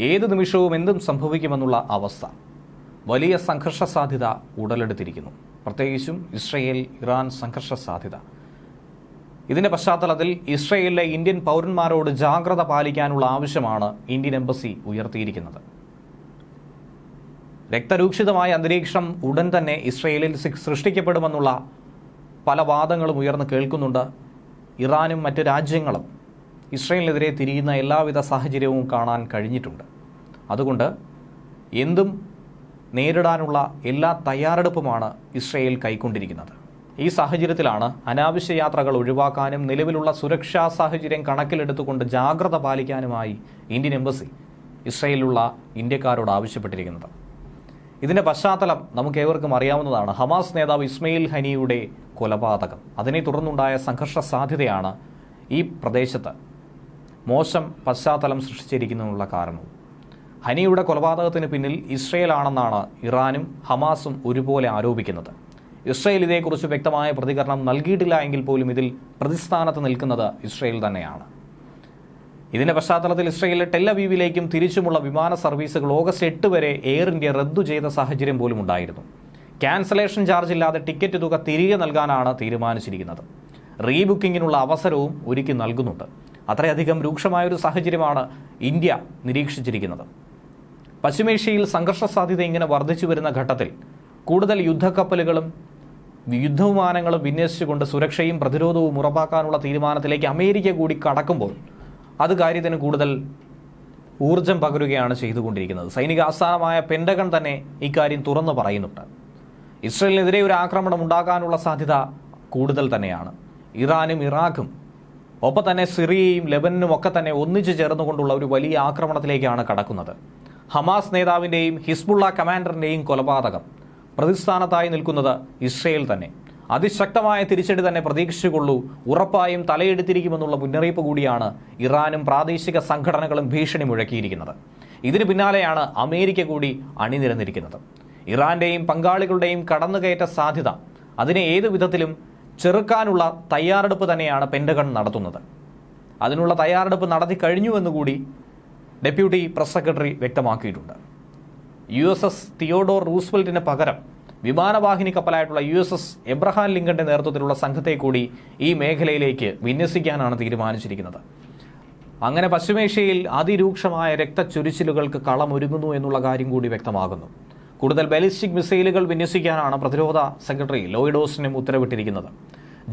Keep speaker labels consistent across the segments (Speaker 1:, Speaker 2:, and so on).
Speaker 1: ഏത് നിമിഷവും എന്തും സംഭവിക്കുമെന്നുള്ള അവസ്ഥ. വലിയ സംഘർഷ സാധ്യത ഉടലെടുത്തിരിക്കുന്നു. പ്രത്യേകിച്ചും ഇസ്രയേൽ ഇറാൻ സംഘർഷ സാധ്യത ഇതിന്റെ പശ്ചാത്തലത്തിൽ ഇസ്രയേലിലെ ഇന്ത്യൻ പൗരന്മാരോട് ജാഗ്രത പാലിക്കാനുള്ള ആവശ്യമാണ് ഇന്ത്യൻ എംബസി ഉയർത്തിയിരിക്കുന്നത്. രക്തരൂക്ഷിതമായ അന്തരീക്ഷം ഉടൻ തന്നെ ഇസ്രയേലിൽ സൃഷ്ടിക്കപ്പെടുമെന്നുള്ള പല വാദങ്ങളും ഉയർന്നു കേൾക്കുന്നുണ്ട്. ഇറാനും മറ്റ് രാജ്യങ്ങളും ഇസ്രയേലിനെതിരെ തിരിയുന്ന എല്ലാവിധ സാഹചര്യവും കാണാൻ കഴിഞ്ഞിട്ടുണ്ട്. അതുകൊണ്ട് എന്തും നേരിടാനുള്ള എല്ലാ തയ്യാറെടുപ്പുമാണ് ഇസ്രയേൽ കൈക്കൊണ്ടിരിക്കുന്നത്. ഈ സാഹചര്യത്തിലാണ് അനാവശ്യ യാത്രകൾ ഒഴിവാക്കാനും നിലവിലുള്ള സുരക്ഷാ സാഹചര്യം കണക്കിലെടുത്തുകൊണ്ട് ജാഗ്രത പാലിക്കാനുമായി ഇന്ത്യൻ എംബസി ഇസ്രയേലിലുള്ള ഇന്ത്യക്കാരോട് ആവശ്യപ്പെട്ടിരിക്കുന്നത്. ഇതിന്റെ പശ്ചാത്തലം നമുക്ക് ഏവർക്കും അറിയാവുന്നതാണ്. ഹമാസ് നേതാവ് ഇസ്മയിൽ ഹനിയുടെ കൊലപാതകം. അതിനെ തുടർന്നുണ്ടായ സംഘർഷ സാധ്യതയാണ് ഈ പ്രദേശത്ത് മോശം പശ്ചാത്തലം സൃഷ്ടിച്ചിരിക്കുന്നതിനുള്ള കാരണവും ഹനിയുടെ കൊലപാതകത്തിന് പിന്നിൽ ഇസ്രയേലാണെന്നാണ് ഇറാനും ഹമാസും ഒരുപോലെ ആരോപിക്കുന്നത്. ഇസ്രയേൽ ഇതേക്കുറിച്ച് വ്യക്തമായ പ്രതികരണം നൽകിയിട്ടില്ല എങ്കിൽ പോലും ഇതിൽ പ്രതിസ്ഥാനത്ത് നിൽക്കുന്നത് ഇസ്രയേൽ തന്നെയാണ്. ഇതിന്റെ പശ്ചാത്തലത്തിൽ ഇസ്രയേലിലെ ടെല്ലവീവിലേക്കും തിരിച്ചുമുള്ള വിമാന സർവീസുകൾ ഓഗസ്റ്റ് എട്ട് വരെ എയർ ഇന്ത്യ റദ്ദു ചെയ്ത സാഹചര്യം പോലും ഉണ്ടായിരുന്നു. ക്യാൻസലേഷൻ ചാർജ് ഇല്ലാതെ ടിക്കറ്റ് തുക തിരികെ നൽകാനാണ് തീരുമാനിച്ചിരിക്കുന്നത്. റീബുക്കിങ്ങിനുള്ള അവസരവും ഒരുക്കി നൽകുന്നുണ്ട്. അത്രയധികം രൂക്ഷമായൊരു സാഹചര്യമാണ് ഇന്ത്യ നിരീക്ഷിച്ചിരിക്കുന്നത്. പശ്ചിമേഷ്യയിൽ സംഘർഷ സാധ്യത ഇങ്ങനെ വർദ്ധിച്ചു വരുന്ന ഘട്ടത്തിൽ കൂടുതൽ യുദ്ധക്കപ്പലുകളും യുദ്ധവിമാനങ്ങളും വിന്യസിച്ചുകൊണ്ട് സുരക്ഷയും പ്രതിരോധവും ഉറപ്പാക്കാനുള്ള തീരുമാനത്തിലേക്ക് അമേരിക്ക കൂടി കടക്കുമ്പോൾ അത് കാര്യത്തിന് കൂടുതൽ ഊർജം പകരുകയാണ് ചെയ്തുകൊണ്ടിരിക്കുന്നത്. സൈനിക ആസ്ഥാനമായ പെൻഡഗൺ തന്നെ ഇക്കാര്യം തുറന്നു പറയുന്നുണ്ട്. ഇസ്രയേലിനെതിരെ ഒരു ആക്രമണം ഉണ്ടാകാനുള്ള സാധ്യത കൂടുതൽ തന്നെയാണ്. ഇറാനും ഇറാഖും ഒപ്പം തന്നെ സിറിയയും ലെബനനും ഒക്കെ തന്നെ ഒന്നിച്ചു ചേർന്നുകൊണ്ടുള്ള ഒരു വലിയ ആക്രമണത്തിലേക്കാണ് കടക്കുന്നത്. ഹമാസ് നേതാവിന്റെയും ഹിസ്ബുള്ള കമാൻഡറിന്റെയും കൊലപാതകം പ്രതിസ്ഥാനത്തായി നിൽക്കുന്നത് ഇസ്രയേൽ തന്നെ. അതിശക്തമായ തിരിച്ചടി തന്നെ പ്രതീക്ഷിച്ചുകൊള്ളൂ ഉറപ്പായും തലയെടുത്തിരിക്കുമെന്നുള്ള മുന്നറിയിപ്പ് കൂടിയാണ് ഇറാനും പ്രാദേശിക സംഘടനകളും ഭീഷണി മുഴക്കിയിരിക്കുന്നത്. ഇതിന് പിന്നാലെയാണ് അമേരിക്ക കൂടി അണിനിരന്നിരിക്കുന്നത്. ഇറാന്റെയും പങ്കാളികളുടെയും കടന്നുകയറ്റ സാധ്യത അതിനെ ഏതു വിധത്തിലും ചെറുക്കാനുള്ള തയ്യാറെടുപ്പ് തന്നെയാണ് പെൻഡഗൺ നടത്തുന്നത്. അതിനുള്ള തയ്യാറെടുപ്പ് നടത്തി കഴിഞ്ഞുവെന്നുകൂടി ഡെപ്യൂട്ടി പ്രസ് സെക്രട്ടറി വ്യക്തമാക്കിയിട്ടുണ്ട്. യു എസ് എസ് തിയോഡോർ റൂസ്വെൽറ്റിന് പകരം വിമാനവാഹിനി കപ്പലായിട്ടുള്ള യു എസ് എസ് എബ്രഹാം ലിങ്കന്റെ നേതൃത്വത്തിലുള്ള സംഘത്തെ കൂടി ഈ മേഖലയിലേക്ക് വിന്യസിക്കാനാണ് തീരുമാനിച്ചിരിക്കുന്നത്. അങ്ങനെ പശ്ചിമേഷ്യയിൽ അതിരൂക്ഷമായ രക്തച്ചൊരിച്ചിലുകൾക്ക് കളമൊരുങ്ങുന്നു എന്നുള്ള കാര്യം കൂടി വ്യക്തമാകുന്നു. കൂടുതൽ ബാലിസ്റ്റിക് മിസൈലുകൾ വിന്യസിക്കാനാണ് പ്രതിരോധ സെക്രട്ടറി ലോയിഡ് ഉത്തരവിട്ടിരിക്കുന്നത്.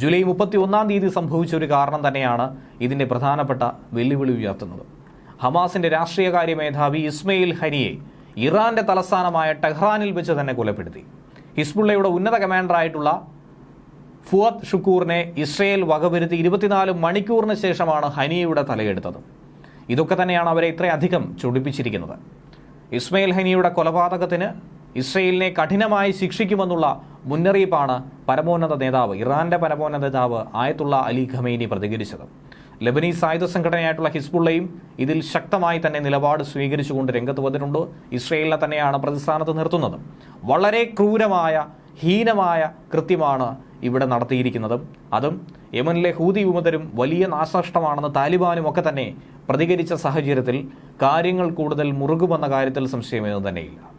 Speaker 1: ജൂലൈ മുപ്പത്തി ഒന്നാം തീയതി സംഭവിച്ച ഒരു കാരണം തന്നെയാണ് ഇതിന്റെ പ്രധാനപ്പെട്ട വെല്ലുവിളി ഉയർത്തുന്നത്. ഹമാസിന്റെ രാഷ്ട്രീയകാര്യ മേധാവി ഇസ്മയിൽ ഹനിയെ ഇറാന്റെ തലസ്ഥാനമായ ടെഹ്റാനിൽ വെച്ച് തന്നെ കൊലപ്പെടുത്തി. ഹിസ്ബുള്ളയുടെ ഉന്നത കമാൻഡറായിട്ടുള്ള ഫുവത് ഷുക്കൂറിനെ ഇസ്രയേൽ വകവരുത്തി ഇരുപത്തിനാല് മണിക്കൂറിന് ശേഷമാണ് ഹനിയയുടെ തലയെടുത്തത്. ഇതൊക്കെ തന്നെയാണ് അവരെ ഇത്രയധികം ചൊടിപ്പിച്ചിരിക്കുന്നത്. ഇസ്മയിൽ ഹനിയുടെ കൊലപാതകത്തിന് ഇസ്രയേലിനെ കഠിനമായി ശിക്ഷിക്കുമെന്നുള്ള മുന്നറിയിപ്പാണ് പരമോന്നത നേതാവ് ഇറാന്റെ പരമോന്നത നേതാവ് ആയത്തുള്ള അലി ഖമൈനി പ്രതികരിച്ചത്. ലബനീസ് സായുധ സംഘടനയായിട്ടുള്ള ഹിസ്ബുള്ളയും ഇതിൽ ശക്തമായി തന്നെ നിലപാട് സ്വീകരിച്ചുകൊണ്ട് രംഗത്ത് വന്നിട്ടുണ്ട്. ഇസ്രയേലിനെ തന്നെയാണ് പ്രതിസ്ഥാനത്ത് നിർത്തുന്നത്. വളരെ ക്രൂരമായ ഹീനമായ കൃത്യമാണ് ഇവിടെ നടത്തിയിരിക്കുന്നതും. അതും യമനിലെ ഹൂതി വിമതരും വലിയ നാശനഷ്ടമാണെന്ന് താലിബാനും ഒക്കെ തന്നെ പ്രതികരിച്ച സാഹചര്യത്തിൽ കാര്യങ്ങൾ കൂടുതൽ മുറുകുമെന്ന കാര്യത്തിൽ സംശയമൊന്നും തന്നെയില്ല.